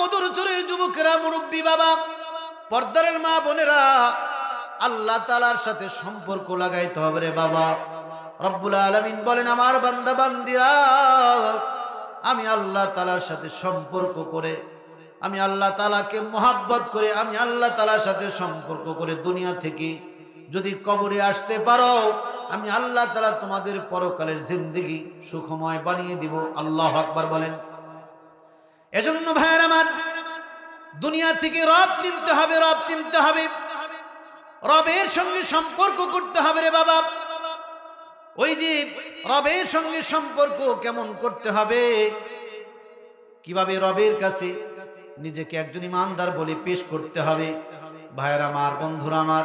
মধুর চুরের যুবকেরা, মুরব্বী বাবা, পর্দারের মা বোনেরা, আল্লাহ তালার সাথে সম্পর্ক লাগাইতে হবে রে বাবা। রব্বুল আলমিন বলেন, আমার বান্দা, বান্দিরা, আমি আল্লাহ তালার সাথে সম্পর্ক করে, আমি আল্লাহ তালাকে মোহাব্বত করে, আমি আল্লাহ তালার সাথে সম্পর্ক করে দুনিয়া থেকে যদি কবরে আসতে পারো, আমি আল্লাহ তালা তোমাদের পরকালের জিন্দগি সুখময় বানিয়ে দিব। আল্লাহ আকবার বলেন। এজন্য ভাইয়ের আমার, দুনিয়া থেকে রব চিনতে হবে, রব চিনতে হবে। রবের সঙ্গে সম্পর্ক করতে হবে রে বাবা। ওই যে রবের সঙ্গে সম্পর্ক কেমন করতে হবে? কীভাবে রবের কাছে নিজেকে একজন ইমানদার বলে পেশ করতে হবে? ভাইয়ের আমার, বন্ধুরা আমার,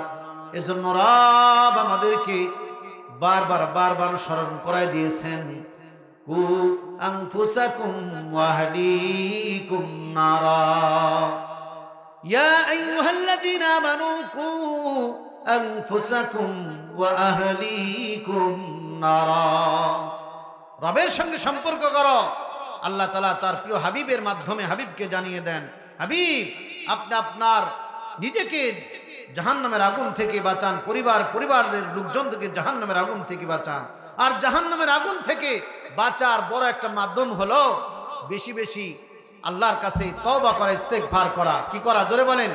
এজন্য রব আমাদেরকে বারবার বারবার স্মরণ করাই দিয়েছেন। কু আনফুসাকুম ওয়াহলিকুম নারা ইয়া আইয়ুহাল্লাযীনা আমানু কু আনফুসাকুম ওয়া আহলিকুম রবের সঙ্গে সম্পর্ক করো। আল্লাহ তালা তার প্রিয় হাবিবের মাধ্যমে হাবিবকে জানিয়ে দেন, হাবিব, আপনি আপনার নিজেকে জাহান নামের আগুন থেকে বাঁচান, পরিবার, পরিবারের লোকজন থেকে জাহান্নামের আগুন থেকে বাঁচান। আর জাহান নামের আগুন থেকে বাঁচার বড় একটা মাধ্যম হলো বেশি বেশি আল্লাহর কাছে তবা করা ইস্তেক ভার করা। কি করা? জোরে বলেন।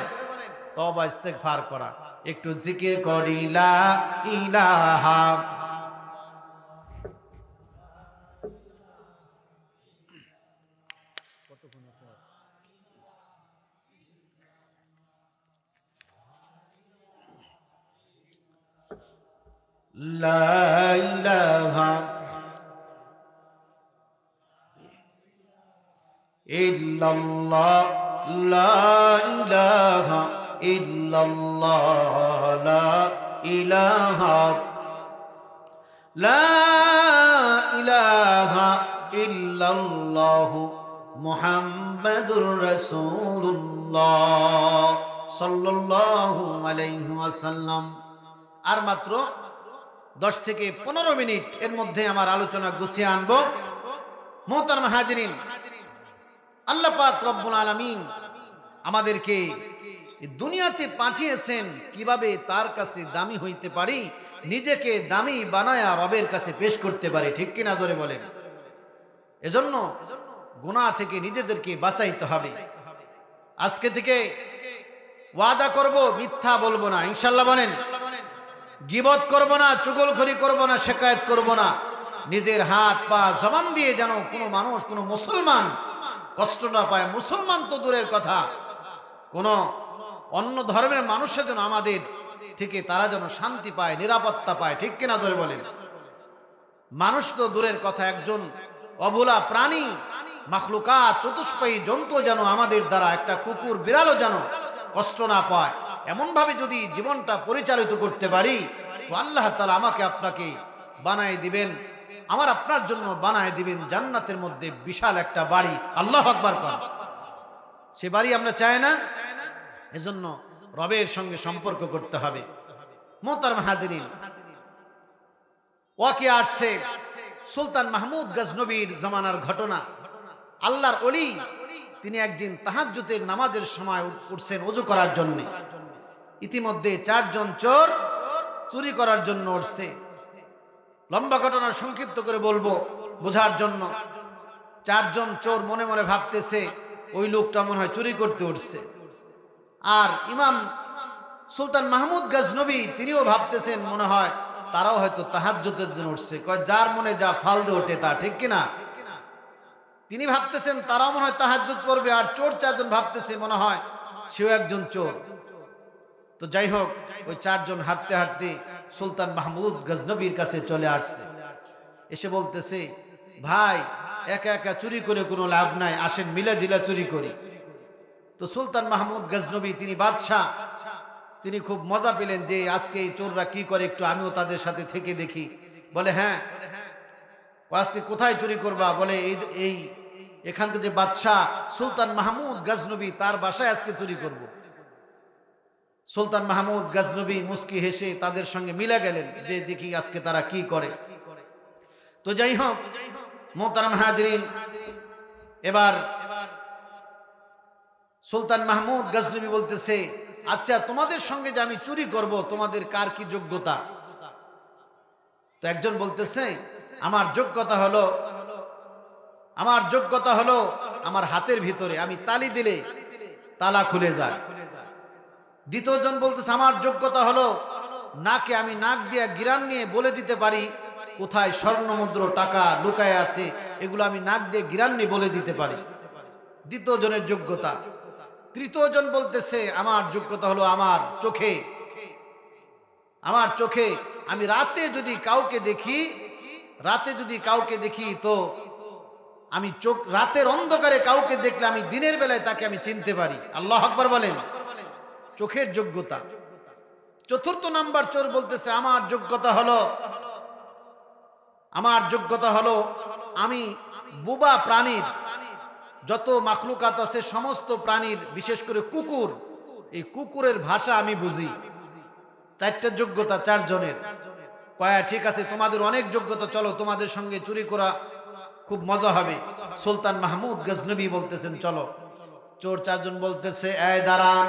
তবা ইস্তেক ভার করা। একটু জিকির করিলা ইলাহা لا إله إلا الله لا إله إلا الله لا إله لا إله إلا الله محمد رسول الله صلى الله عليه وسلم আর মাত্র দশ থেকে পনেরো মিনিট এর মধ্যে আমার আলোচনা গুছিয়ে আনব। মোহতার হাজরিন, আল্লাহ রব্বুল আলামিন আমাদেরকে দুনিয়াতে পাঠিয়েছেন কীভাবে তার কাছে দামি হইতে পারি, নিজেকে দামি বানায়া রবের কাছে পেশ করতে পারি, ঠিক কিনা জোরে বলেন? এজন্য গুনাহ থেকে নিজেদেরকে বাঁচাইতে হবে। আজকে থেকে ওয়াদা করব, মিথ্যা বলব না ইনশাল্লাহ বলেন। গিবত করব না, চুগলখড়ি করব না, শেকায়ত করব না। নিজের হাত পা জবান দিয়ে যেন কোনো মানুষ, কোনো মুসলমান কষ্ট না পায়। মুসলমান তো দূরের কথা। কোন অন্য ধর্মের মানুষের যেন আমাদের থেকে তারা যেন শান্তি পায়, নিরাপত্তা পায়। ঠিক কিনা ধরে বলেন? মানুষ তো দূরের কথা, একজন অবলা প্রাণী মাখলুকা চতুষ্পায়ী জন্তু যেন আমাদের দ্বারা, একটা কুকুর, বিড়ালও যেন কষ্ট না পায়। এমন ভাবে যদি জীবনটা পরিচালিত করতে পারি, তো আল্লাহ তালা আমাকে আপনাকে বানায় দিবেন, আমার আপনার জন্য বানায় দিবেন জান্নাতের মধ্যে বিশাল একটা বাড়ি। আল্লাহ আকবার কর সে বাড়ি আমরা চাই না, এজন্য রবের সঙ্গে সম্পর্ক করতে হবে। মোতার মাহাজিরিন ওয়াকে আসছে সুলতান মাহমুদ গজনবীর জামানার ঘটনা। আল্লাহর অলি তিনি একদিন তাহাজ্জুতের নামাজের সময় উঠছেন অজু করার জন্য। ইতিমধ্যে চারজন চোর চুরি করার জন্য উঠছে। লম্বা ঘটনা সংক্ষিপ্ত করে বলব বোঝার জন্য। চারজন চোর মনে মনে ভাবতেছে, ওই লোকটা মনে হয় চুরি করতে উঠছে। আর ইমাম সুলতান মাহমুদ গজনবী তিনিও ভাবতেছেন, মনে হয় তারাও হয়তো তাহাজ্জুতের জন্য উঠছে। কয়, যার মনে যা ফালদে ওঠে তা, ঠিক কিনা? তিনি ভাবতেছেন, তারাও মনে হয় তাহাজ্জুদ পড়বে, আর চোর চারজন ভাবতেছে, মনে হয় সেও একজন চোর। তো যাই হোক ওই চারজন হাঁটতে হাঁটতে সুলতান মাহমুদ গজনবীর কাছে চলে আসছে। এসে বলতেছে, ভাই, একা একা চুরি করে কোনো লাভ নাই, আসেন মিলা জিলা চুরি করি। তো সুলতান মাহমুদ গজনবী, তিনি বাদশাহ। তিনি খুব মজা পেলেন যে, আজকে এই চোররা কি করে একটু আমিও তাদের সাথে থেকে দেখি। বলে হ্যাঁ ও আজকে কোথায় চুরি করবা? বলে, এই এই এখানকে যে বাদশাহ সুলতান মাহমুদ গজনবী, তার বাসায় আজকে চুরি করব। সুলতান মাহমুদ, গজনবী, মুস্কি হেসে তাদের সঙ্গে মিলে গেলেন যে দেখি আজকে তারা কি করে। তো যাই হোক, মোহতারাম হাজরিন, এবার সুলতান মাহমুদ, গজনবী বলতেছে আচ্ছা তোমাদের সঙ্গে যে আমি চুরি করব, তোমাদের কার কি যোগ্যতা? তো একজন বলতেছে, আমার যোগ্যতা হলো, আমার যোগ্যতা হলো আমার হাতের ভিতরে, আমি তালি দিলে তালা খুলে যায়। দ্বিতীয়জন বলতেছে, আমার যোগ্যতা হলো নাকে আমি নাক দিয়ে গিরান নিয়ে বলে দিতে পারি কোথায় স্বর্ণমুদ্র, টাকা লুকায় আছে, এগুলো আমি নাক দিয়ে গিরান নিয়ে বলে দিতে পারি। দ্বিতীয় জনের যোগ্যতা। তৃতীয় জন বলতেছে, আমার যোগ্যতা হলো আমার চোখে। আমার চোখে আমি রাতে যদি কাউকে দেখি, রাতে যদি কাউকে দেখি তো আমি চোখ, রাতের অন্ধকারে কাউকে দেখলে আমি দিনের বেলায় তাকে আমি চিনতে পারি। আল্লাহ আকবর বলেন। চোখের যোগ্যতা। চতুর্থ নাম্বার চোর বলতেছে, আমার যোগ্যতা হলো, আমার যোগ্যতা হলো আমি বুবা প্রাণীর, যত মাখলুকাত আছে সমস্ত প্রাণীর, বিশেষ করে কুকুর, এই কুকুরের ভাষা আমি বুঝি। চারটা যোগ্যতা চারজনের। কয়া, ঠিক আছে, তোমাদের অনেক যোগ্যতা, চলো তোমাদের সঙ্গে চুরি করা খুব মজা হবে। সুলতান মাহমুদ গজনবী বলতেছেন, চলো। চোর চারজন বলতেছে, এই, দাঁড়ান।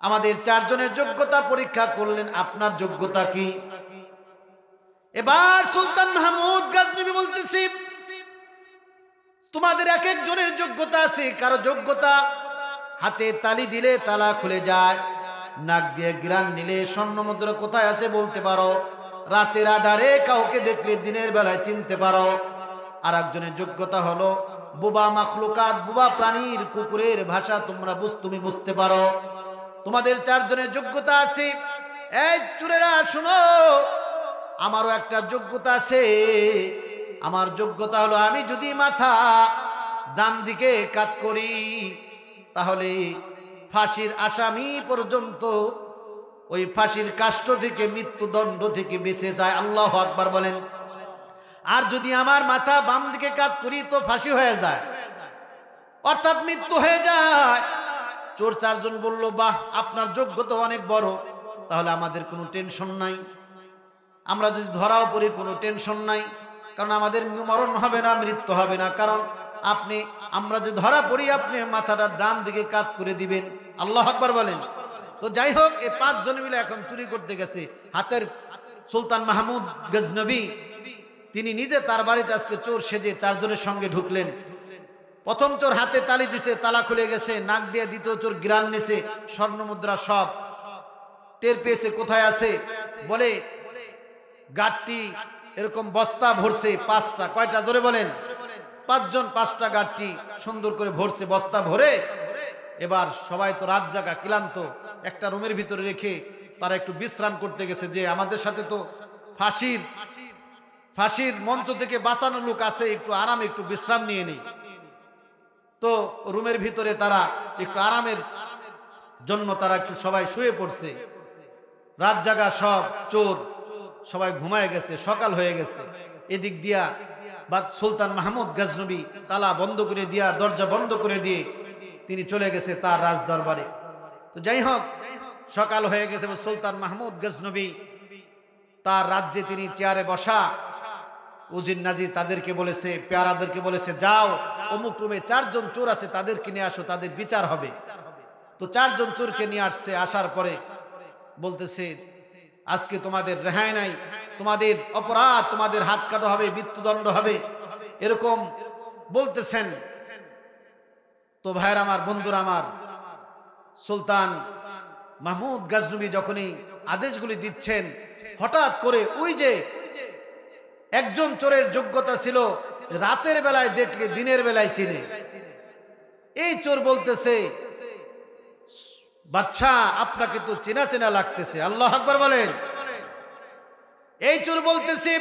আমাদের চারজনের যোগ্যতা পরীক্ষা করলেন, আপনার যোগ্যতা কি? এবার সুলতান মাহমুদ গজনবী বলতেছি, তোমাদের এক একজনের যোগ্যতা আছে, কারও যোগ্যতা হাতে তালি দিলে তালা খুলে যায়, নাক দিয়ে গ্রান নিলে স্বর্ণ মুদ্রা কোথায় আছে বলতে পারো, রাতের আধারে কাউকে দেখলে দিনের বেলায় চিনতে পারো। আর একজনের যোগ্যতা হলো, বুবা মাখলুকাত, বুবা প্রাণীর কুকুরের ভাষা তোমরা বুঝ, তুমি বুঝতে পারো। তোমাদের চারজনের যোগ্যতা আছে। এই চুরেরা, শুনো, আমারও একটা যোগ্যতা আছে। আমার যোগ্যতা হলো আমি যদি মাথা ডান দিকে কাত করি, তাহলে ফাঁসির আসামি পর্যন্ত ওই ফাঁসির কাষ্ট থেকে মৃত্যুদণ্ড থেকে বেঁচে যায়। আল্লাহ আকবার বলেন। আর যদি আমার মাথা বাম দিকে কাত করি, তো ফাঁসি হয়ে যায়। অর্থাৎ মৃত্যু হয়ে যায়। চোর চারজন বলল, বাহ, আপনার যোগ্যতা অনেক বড়। তাহলে আমাদের কোনো টেনশন নাই। আমরা যদি ধরাও পড়ি, কোনো টেনশন নাই। কারণ আমাদের মরণ হবে না, মৃত্যু হবে না। কারণ আপনি, আমরা যদি ধরা পড়ি, আপনি মাথাটা ডান দিকে কাত করে দিবেন। আল্লাহ আকবার বলেন। তো যাই হোক, এই পাঁচজন মিলে এখন চুরি করতে গেছে। হাতের সুলতান মাহমুদ গজনবী, তিনি নিজে তার বাড়িতে আজকে চোর সেজে চারজনের সঙ্গে ঢুকলেন। প্রথম চোর হাতে তালি দিছে, তালা খুলে গেছে, নাক দিয়ে দ্বিতীয় চোর গ্রান নিছে স্বর্ণ মুদ্রা সব টের পেয়েছে, কোথায় আছে? বলে গাঠটি এরকম বস্তা ভরছে পাঁচটা। কয়টা? জোরে বলেন। পাঁচজন পাঁচটা গাঠটি সুন্দর করে ভরছে, বস্তা ভরে। এবার সবাই তো রাত জাগা, ক্লান্ত। একটা রুমের ভিতরে রেখে তারা একটু বিশ্রাম করতে গেছে যে আমাদের সাথে তো ফাঁসির ফাঁসির মঞ্চ থেকে বাঁচানো লোক আছে, একটু আরামে একটু বিশ্রাম নিয়ে নেই। তো রুমের ভিতরে তারা একটু আরামের জন্য তারা একটু সবাই শুয়ে পড়ছে। রাত জাগা সব চোর, সবাই ঘুমায় গেছে, সকাল হয়ে গেছে। এদিক দিয়া বা সুলতান মাহমুদ গজনবী তালা বন্ধ করে দিয়া, দরজা বন্ধ করে দিয়ে তিনি চলে গেছে তার রাজ দরবারে তো যাই হোক, সকাল হয়ে গেছে সুলতান মাহমুদ গজনবী তার রাজ্যে তিনি চেয়ারে বসা। উজির নাজির তাদেরকে বলেছে, পেয়ারাদেরকে বলেছে, যাও অমুক রুমে চারজন চোর আছে, তাদেরকে নিয়ে আসো, তাদের বিচার হবে। তো চারজন চোরকে নিয়ে আসছে, আসার পরে বলতেছে, আজকে তোমাদের রেহাই নাই, তোমাদের অপরাধ, তোমাদের হাত কাটা হবে, মৃত্যুদণ্ড হবে, এরকম বলতেছেন। তো ভাইয়ের আমার, বন্ধুর আমার, সুলতান মাহমুদ গাজনবী যখনই আদেশগুলি দিচ্ছেন, হঠাৎ করে ওই যে একজন চোরের যোগ্যতা ছিল রাতের বেলায় দেখলে, দিনের বেলায় চিনে। এই চোর বলতেছে, বাচ্চা, আপনাকে তো চেনা চেনা লাগতেছে। আল্লাহ আকবর বলেন। এই চোর বলতেছে,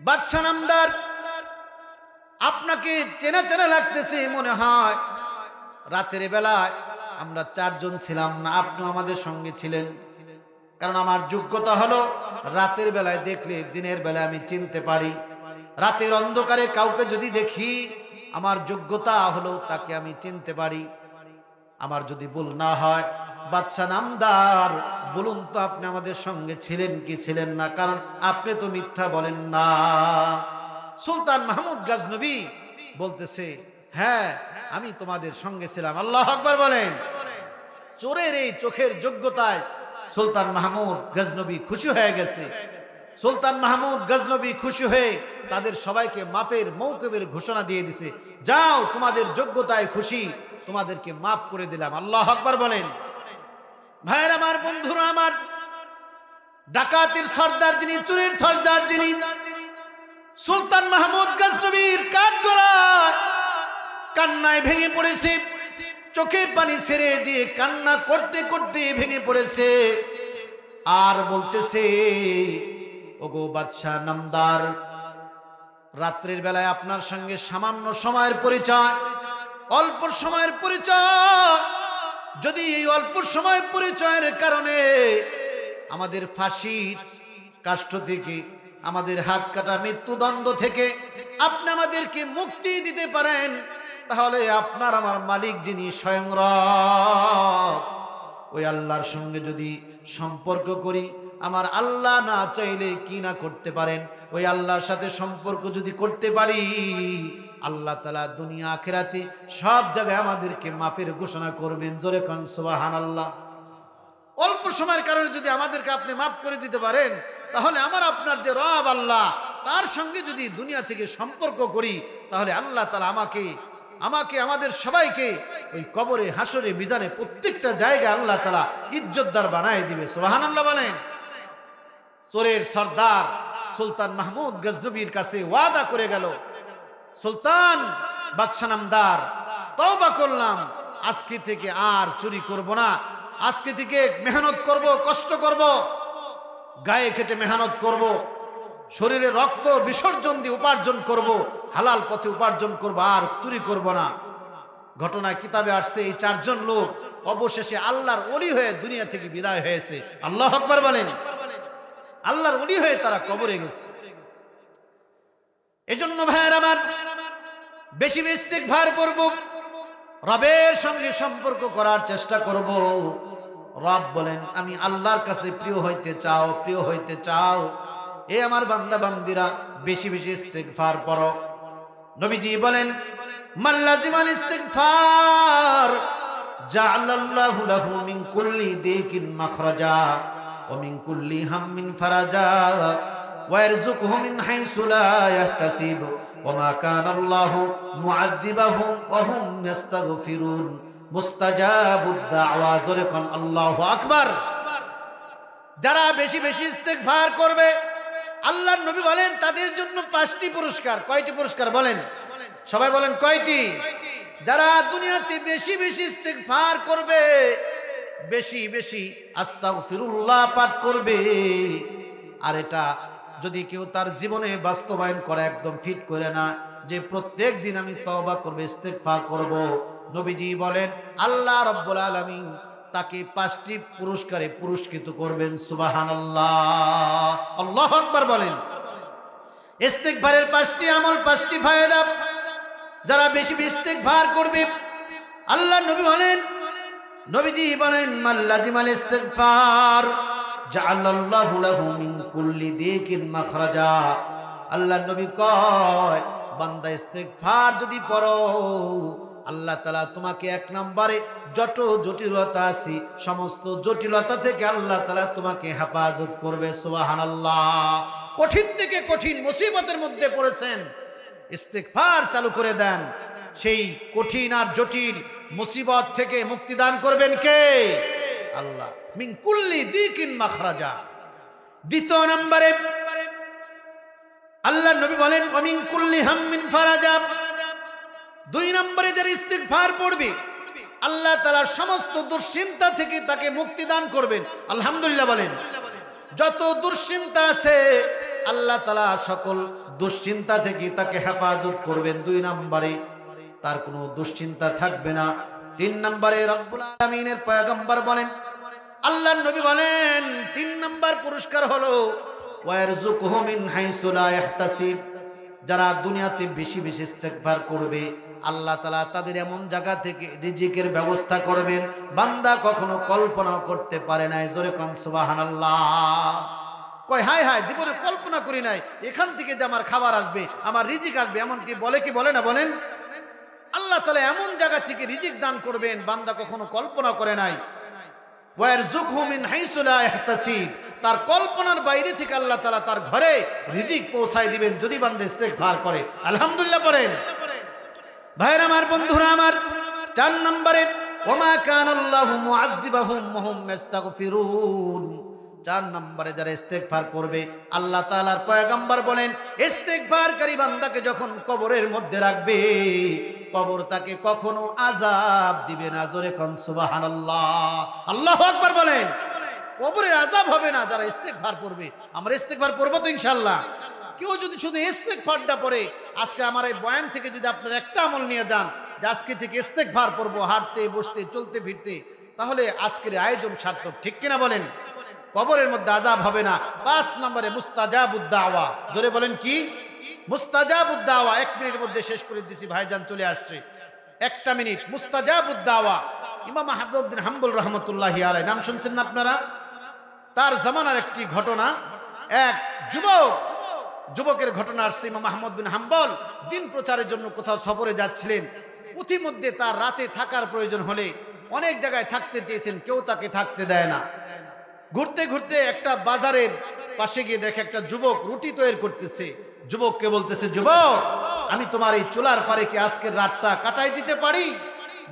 বাচ্চা নামদার, আপনাকে চেনা চেনা লাগতেছে, মনে হয় রাতের বেলায় আমরা চারজন ছিলাম না আপনি আমাদের সঙ্গে ছিলেন। কারণ আমার যোগ্যতা হলো রাতের বেলায় দেখলে, দিনের বেলায় আমি চিনতে পারি। রাতের অন্ধকারে কাউকে যদি দেখি, আমার যোগ্যতা হলো তাকে আমি চিনতে পারি। আমার যদি ভুল না হয়, বাদশা নামদার, বলুন তো আপনি আমাদের সঙ্গে ছিলেন কি ছিলেন না? কারণ আপনি তো মিথ্যা বলেন না। সুলতান মাহমুদ গাজনবী বলতেছে হ্যাঁ আমি তোমাদের সঙ্গে ছিলাম। আল্লাহ আকবার বলেন। চোরের এই চোখের যোগ্যতায় সুলতান মাহমুদ গজনবী খুশি হয়ে গেছে। সুলতান মাহমুদ গজনবী খুশি হয়ে তাদের সবাইকে মাপের, মৌকবের ঘোষণা দিয়ে দিছে। যাও, তোমাদের যোগ্যতায় খুশি, তোমাদেরকে মাপ করে দিলাম। আল্লাহ আকবার বলেন। ভাইয়ের আমার, বন্ধুরা আমার, ডাকাতির সর্দার যিনি, চুরির সর্দার যিনি, সুলতান মাহমুদ গজনবীর কাঠগড়ায় কান্নায় ভেঙে পড়েছে। চোখের পানি ছেড়ে দিয়ে কান্না করতে করতে ভেঙে পড়েছে। আর বলতেছে, ওগো বাদশাহ নামদার, রাত্রের বেলায় আপনার সঙ্গে সামান্য সময়ের পরিচয়, অল্প সময়ের পরিচয়, যদি এই অল্প সময় পরিচয়ের কারণে আমাদের ফাঁসি কাষ্ঠ থেকে, আমাদের হাত কাটা মৃত্যুদণ্ড থেকে আপনি আমাদেরকে মুক্তি দিতে পারেন তাহলে আপনার আমার মালিক যিনি স্বয়ং ওই আল্লাহর সঙ্গে যদি সম্পর্ক করি, আমার আল্লাহ না চাইলে কি না করতে পারেন? ওই আল্লাহর সাথে সম্পর্ক যদি করতে পারি, আল্লাহ তালা দুনিয়া, আখেরাতে সব জায়গায় আমাদেরকে মাফের ঘোষণা করবেন। জোরে কন সুবাহান আল্লাহ অল্প সময়ের কারণে যদি আমাদেরকে আপনি মাফ করে দিতে পারেন, তাহলে আমার আপনার যে রব আল্লাহ, তার সঙ্গে যদি দুনিয়া থেকে সম্পর্ক করি, তাহলে আল্লাহ তালা আমাকে আমাকে, আমাদের সবাইকে ওই কবরে, হাসরে, মিজানে প্রত্যেকটা জায়গায় আল্লাহ তালা ইজ্জতদার বানায় দিবে। সোহান আল্লাহ বলেন। চোরের সর্দার সুলতান মাহমুদ গজনবীর কাছে ওয়াদা করে গেল, সুলতান বাদশা নামদার, তওবা করলাম। আজকে থেকে আর চুরি করব না। আজকে থেকে মেহনত করব, কষ্ট করব। গায়ে কেটে মেহনত করব। শরীরে রক্ত বিসর্জন দিয়ে উপার্জন করব, হালাল পথে উপার্জন করব, আর চুরি করব না। ঘটনা কিতাবে আসছে, এই চারজন লোক অবশেষে আল্লাহর অলি হয়ে দুনিয়া থেকে বিদায় হয়েছে। আল্লাহ আকবার বলেন। আল্লাহর অলি হয়ে তারা কবরে গেছে। এজন্য ভাইয়ের আমার, বেশি মিস্টেক ভার করব, রবের সঙ্গে সম্পর্ক করার চেষ্টা করব। রব বলেন, আমি আল্লাহর কাছে প্রিয় হইতে চাও, প্রিয় হইতে চাও। এ আমার বান্দা বান্দিরা বেশি বেশি ইস্তেগফার পড়ো নবীজি বলেন মাল্লাজিমাল ইস্তেগফার, জাআলাল্লাহু লাহু মিন কুল্লি দিকিন মাখরাজা, ওয়া মিন কুল্লি হাম্মিন ফারাজা, ওয়া ইয়ারযুকুহু মিন হাইসু লা ইয়াহতাসিব, ওয়া মা কানা আল্লাহু মুআযযিবাহুম ওয়া হুম ইস্তাগফিরুন মুস্তাজাবুদ দাওয়া, জোরে কোন, আল্লাহু আকবার। যারা বেশি বেশি ইস্তেগফার করবে আল্লাহর নবী বলেন, তাদের জন্য পাঁচটি পুরস্কার। কয়টি পুরস্কার বলেন? সবাই বলেন, কয়টি? যারা দুনিয়াতে বেশি বেশি ইস্তেগফার করবে, বেশি বেশি আস্তাগফিরুল্লাহ পাঠ করবে। আর এটা যদি কেউ তার জীবনে বাস্তবায়ন করে, একদম ফিট করে না, যে প্রত্যেক দিন আমি তওবা করব, ইস্তেগফার করব, নবীজি বলেন, আল্লাহ রব্বুল আলামিন তাকে পাঁচটি পুরস্কারে পুরস্কৃত করবেন সুবাহান আল্লাহ আল্লাহ আকবার বলেন। ইস্তেকভারের পাঁচটি আমল, পাঁচটি ফায়দা। যারা বেশি ইস্তেকভার করবে, আল্লাহ নবী বলেন, নবীজি বলেন মাল্লাজিমাল ইস্তেকভার জাআলাল্লাহু লাহু মিন কুল্লি দিকিন মাখরাজা। আল্লাহ নবী কয়, বান্দা ইস্তেগফার যদি পড়ো আল্লাহ তালা তোমাকে এক নম্বরে যত জটিলতা আছে, সমস্ত জটিলতা থেকে আল্লাহ তালা তোমাকে হেফাজত করবে সোহান আল্লাহ কঠিন থেকে কঠিন মুসিবতের মধ্যে পড়েছেন, ইস্তেগফার চালু করে দেন। সেই কঠিন আর জটিল মুসিবত থেকে মুক্তিদান করবেন কে? আল্লাহ। মিন কুল্লি দিকিন মাখরাজা। দ্বিতীয় নম্বরে, আল্লাহ নবী বলেন অমিন কুল্লি হাম্মিন ফারাজা। দুই নম্বরে যারা ইস্তেগফার পড়বে, আল্লাহ তাআলার সমস্ত দুশ্চিন্তা থেকে তাকে মুক্তি দান করবেন। আলহামদুলিল্লাহ বলেন। যত দুশ্চিন্তা আছে, আল্লাহ তাআলা সকল দুশ্চিন্তা থেকে তাকে হেফাজত করবেন। দুই নম্বরে তার কোনো দুশ্চিন্তা থাকবে না। তিন নম্বরে রব্বুল পয়গম্বর বলেন আল্লাহ নবী বলেন, তিন নম্বর পুরস্কার হলো যারা দুনিয়াতে বেশি বেশি ইস্তেগফার করবে আল্লাহ তালা তাদের এমন জায়গা থেকে রিজিকের ব্যবস্থা করবেন। বান্দা কখনো কল্পনা করতে পারে নাই। জোরে কন, সুবহানাল্লাহ। কয়, হায় হায়, জীবনে কল্পনা করি নাই। এখান থেকে যে আমার খাবার আসবে, আমার রিজিক আসবে এমন কি বলে কি বলে না বলেন? আল্লাহ তালা এমন জায়গা থেকে রিজিক দান করবেন, বান্দা কখনো কল্পনা করে নাই। তার কল্পনার বাইরে থেকে আল্লাহ তালা তার ঘরে রিজিক পৌঁছায় দিবেন, যদি বান্দা ইস্তেগফার করে। আলহামদুলিল্লাহ পড়েন ভাইরা আমার বন্ধুরা আমার, চার নম্বরে, ওমা ইস্তাগফিরুন। চার নম্বরে যারা ইস্তেগফার করবে, আল্লাহ তাআলার পয়গম্বর বলেন, ইস্তেগফারকারী বান্দাকে যখন কবরের মধ্যে রাখবে, কবর তাকে কখনো আজাব দিবে না। জোরে কোন সুবহানাল্লাহ। আল্লাহু আকবার বলেন। কবরের আজাব হবে না, যারা ইস্তেগফার করবে আমরা ইস্তেগফার করব তো ইনশাআল্লাহ। কেউ যদি শুধু ইস্তেক ইস্তেগফারটা পড়ে, আজকে আমার এই বয়ান থেকে যদি আপনার একটা আমল নিয়ে যান, যে আজকে থেকে ইস্তেগফার পড়ব, হাঁটতে, বসতে, চলতে, ফিরতে, তাহলে আজকের আয়োজন সার্থক, ঠিক কিনা বলেন? কবরের মধ্যে আজাব হবে না। পাঁচ নম্বরে মুস্তাজাবুদ্দাওয়া জোরে বলেন কি? মুস্তাজাবুদ্দাওয়া এক মিনিটের মধ্যে শেষ করে দিচ্ছি, ভাইজান চলে আসছে। একটা মিনিট। মুস্তাজাবুদ্দাওয়া ইমাম আহাবুদ্দিন হাম্বুল রহমতুল্লাহ আলাই নাম শুনছেন না আপনারা? তার জামানার একটি ঘটনা, এক যুবক, যুবকের ঘটনা আসছে ইমাম আহমদ বিন হাম্বল দিন প্রচারের জন্য কোথাও সফরে যাচ্ছিলেন। মধ্যে তার রাতে থাকার প্রয়োজন হলে অনেক জায়গায় থাকতে চেয়েছেন, কেউ তাকে থাকতে দেয় না। ঘুরতে ঘুরতে একটা বাজারের পাশে গিয়ে দেখে একটা যুবক রুটি তৈরি করতেছে। যুবককে বলতেছে, যুবক, আমি তোমার এই চুলার পারে কি আজকের রাতটা কাটাই দিতে পারি?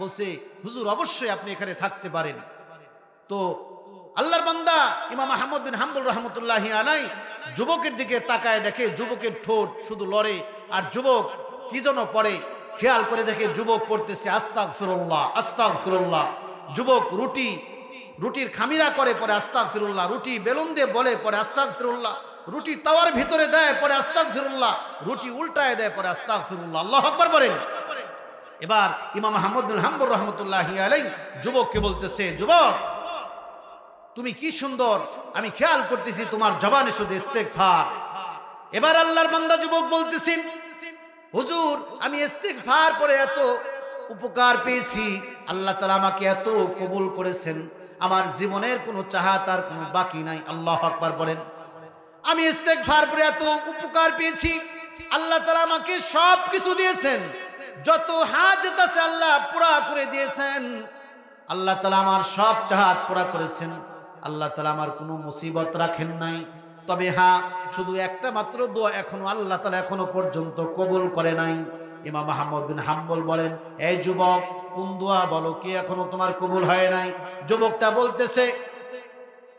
বলছে, হুজুর, অবশ্যই আপনি এখানে থাকতে পারেন। তো আল্লাহর বান্দা ইমাম আহমদ বিন হামদুল রহমতুল্লাহ আনাই যুবকের দিকে তাকায় দেখে যুবকের ঠোঁট শুধু লড়ে আর যুবক কি যেন পড়ে, খেয়াল করে দেখে যুবক পড়তেছে আস্তাক ফিরুল্লাহ আস্তাক ফিরুল্লাহ যুবক রুটি, রুটির খামিরা করে, পরে আস্তাক ফিরুল্লাহ রুটি বেলুন দিয়ে বলে, পরে আস্তাক ফিরুল্লাহ রুটি তাওয়ার ভিতরে দেয়, পরে আস্তাক ফিরুল্লাহ রুটি উল্টায় দেয়, পরে আস্তাক ফিরুল্লাহ আল্লাহ আকবার বলেন। এবার ইমাম আহমদুল হাম্বুর রহমতুল্লাহ আলাই যুবককে বলতেছে, যুবক তুমি কি সুন্দর? আমি খেয়াল করতেছি তোমার জবানে শুধু ইস্তেগফার। এবার আল্লাহর বান্দা যুবক বলতেছেন, হুজুর, আমি ইস্তেগফার করে এত উপকার পেয়েছি। আল্লাহ তালা আমাকে এত কবুল করেছেন। আমার জীবনের কোনো চাহাত আর কোনো বাকি নাই। আল্লাহ আকবার বলেন। আমি ইস্তেগফার করে এত উপকার পেয়েছি। আল্লাহ তালা আমাকে সব কিছু দিয়েছেন। যত হাজত আছে আল্লাহ পুরা করে দিয়েছেন। আল্লাহ তালা আমার সব চাহাত পুরা করেছেন। আল্লাহ তালা আমার কোনো মুসিবত রাখেন নাই। তবে হ্যাঁ শুধু একটা মাত্র দোয়া এখনও আল্লাহ তালা এখনও পর্যন্ত কবুল করে নাই। ইমাম মাহমুদ বিন হাম্বল বলেন, এই যুবক, কোন দোয়া বলো, কি এখনও তোমার কবুল হয় নাই? যুবকটা বলতেছে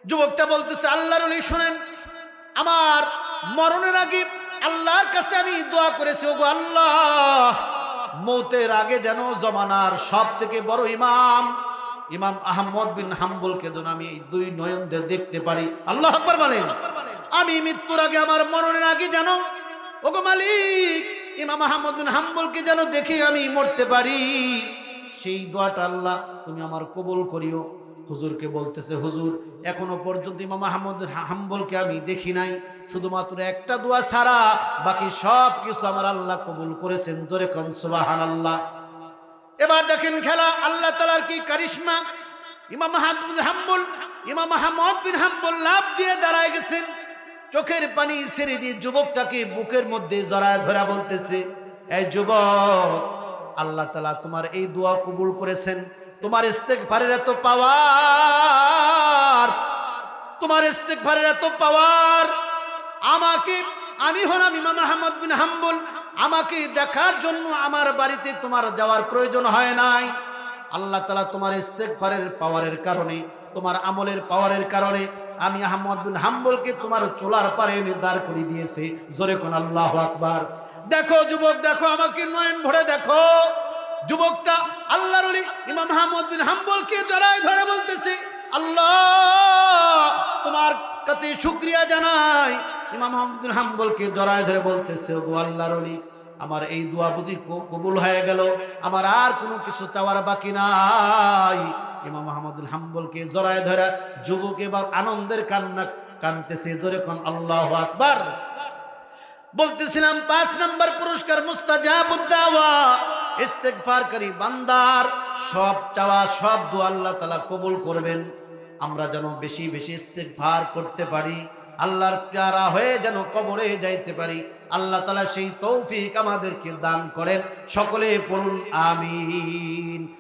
যুবকটা বলতেছে, আল্লাহর শুনেন, আমার মরণের আগে আল্লাহর কাছে আমি দোয়া করেছি, ওগো আল্লাহ, মৌতের আগে যেন জমানার সব থেকে বড় ইমাম ইমাম আহমদ বিন হাম্বুলকে যেন আমি এই দুই নয়নদের দেখতে পারি। আল্লাহ আকবার বলেন, আমি মৃত্যুর আগে আমার মরণের আগে যেন, ওগো মালিক, ইমাম আহমদ বিন হাম্বুলকে যেন দেখে আমি মরতে পারি। সেই দোয়াটা আল্লাহ তুমি আমার কবুল করিও। হুজুরকে বলতেছে, হুজুর, এখনও পর্যন্ত ইমাম আহমদ হাম্বলকে আমি দেখি নাই। শুধুমাত্র একটা দোয়া ছাড়া বাকি সব কিছু আমার আল্লাহ কবুল করেছেন। জোরে কন সুবাহান আল্লাহ এবার দেখেন খেলা, আল্লাহ তালার কি কারিশমা? ইমাম মাহমুদ হাম্বুল, ইমাম মাহমদ বিন হাম্বুল লাভ দিয়ে দাঁড়ায় গেছেন। চোখের পানি ছেড়ে দিয়ে যুবকটাকে বুকের মধ্যে জড়ায় ধরা বলতেছে, এই যুবক, আল্লাহ তালা তোমার এই দোয়া কবুল করেছেন। তোমার ইস্তেকভারের এত পাওয়ার, তোমার ইস্তেকভারের এত পাওয়ার, আমাকে, আমি হলাম ইমাম আহমদ বিন হাম্বুল আমাকে দেখার জন্য আমার বাড়িতে তোমার যাওয়ার প্রয়োজন হয় নাই। আল্লাহ তালা তোমার ইস্তেকভারের পাওয়ারের কারণে, তোমার আমলের পাওয়ারের কারণে আমি আহমদ বিন হাম্বলকে তোমার চোলার পারে নির্ধার করে দিয়েছে। জোরে কোন আল্লাহ আকবার। দেখো যুবক, দেখো আমাকে নয়ন ভরে দেখো। যুবকটা আল্লাহর ইমাম আহমদ বিন হাম্বলকে জড়ায় ধরে বলতেছে, আল্লাহ, তোমার কাছে শুক্রিয়া জানাই। ইমাম আহমদ হাম্বলকে জড়ায় ধরে বলতেছে, ওগো আল্লাহর ওলি, আমার এই দোয়া বুঝি কবুল হয়ে গেল? আমার আর কোনো কিছু চাওয়ার বাকি নাই। ইমাম আহমদুল হাম্বলকে জড়ায় ধরা যুবক এবার আনন্দের কান্না কানতেছে, জোরে কোন আল্লাহ আকবার। বলতেছিলাম, পাঁচ নাম্বার পুরস্কার, মুস্তাজাবুদ্দাওয়া ইস্তেগফারকারী বান্দার সব চাওয়া, সব দোয়া আল্লাহ তাআলা কবুল করবেন। আমরা যেন বেশি বেশি ইস্তেগফার করতে পারি আল্লাহর প্যারা হয়ে যেন কবরে যাইতে পারি। আল্লাহ তালা সেই তৌফিক আমাদেরকে দান করেন। সকলে পড়ুন, আমিন।